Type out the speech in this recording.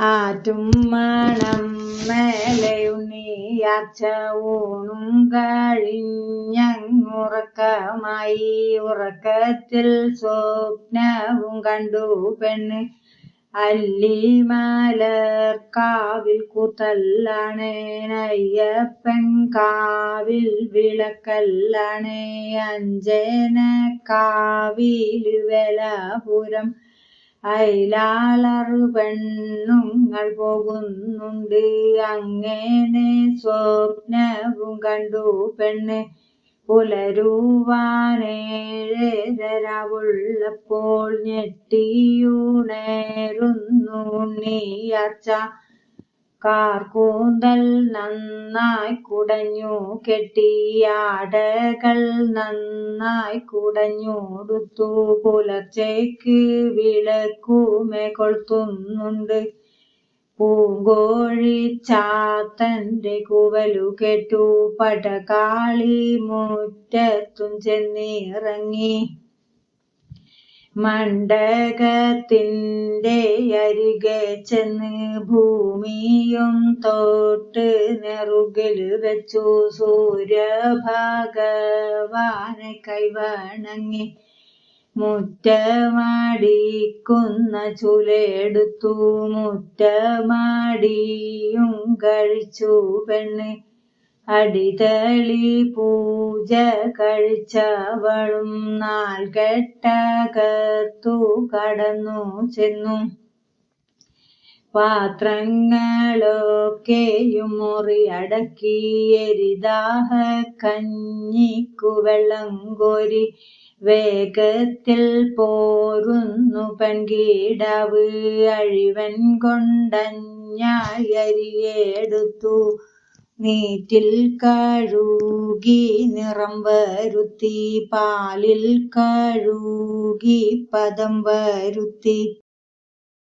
ആറ്റും മണം മേലയുണ്ണിയാച്ച ഊണും കഴിഞ്ഞുറക്കമായി ഉറക്കത്തിൽ സ്വപ്നവും കണ്ടു പെണ്ണ്. കാവിൽ കൂത്തല്ലാണ് അയ്യപ്പൻ കാവിൽ വിളക്കല്ലാണ് അഞ്ജന കാവിൽ വേലപുരം അയലാളറു പെണ്ണുങ്ങൾ പോകുന്നുണ്ട്. അങ്ങനെ സ്വപ്നവും കണ്ടു പെണ്ണ്. പുലരുവാനേഴരവുള്ളപ്പോൾ ഞെട്ടിയുണരുന്നു ഉണ്ണിയാച്ച കാർക്കൂന്തൽ നന്നായി കുടഞ്ഞു കെട്ടിയാടകൾ നന്നായി കുടഞ്ഞുടുത്തു പുലർച്ചയ്ക്ക് വിളക്കുമേ കൊളുത്തുന്നുണ്ട്. പൂങ്കോഴി ചാത്തന്റെ കൂവലു കേട്ടു പടകാളി മുറ്റത്തും ചെന്നിറങ്ങി. മണ്ഡകത്തിന്റെ അരികെ ചെന്ന് ഭൂമിയും തോട്ട് നെറുകിൽ വെച്ചു സൂര്യഭഗവാനെ കൈവണങ്ങി. മുറ്റമാടിക്കുന്ന ചുലെടുത്തു മുറ്റമാടിയും കഴിച്ചു പെണ്ണ്. അടിതളി പൂജ കഴിച്ചവളും നാൽകെട്ടകത്തു കടന്നു ചെന്നു. പാത്രങ്ങളൊക്കെയും മുറിയടക്കി എരിദാഹ കഞ്ഞിക്കു വെള്ളം കോരി വേഗത്തിൽ പോരുന്നു പെൺകീടാവ്. അഴിവൻ കൊണ്ടഞ്ഞരിയെടുത്തു നീറ്റിൽ കഴുകി നിറം വരുത്തി പാലിൽ കഴുകി പദം വരുത്തി.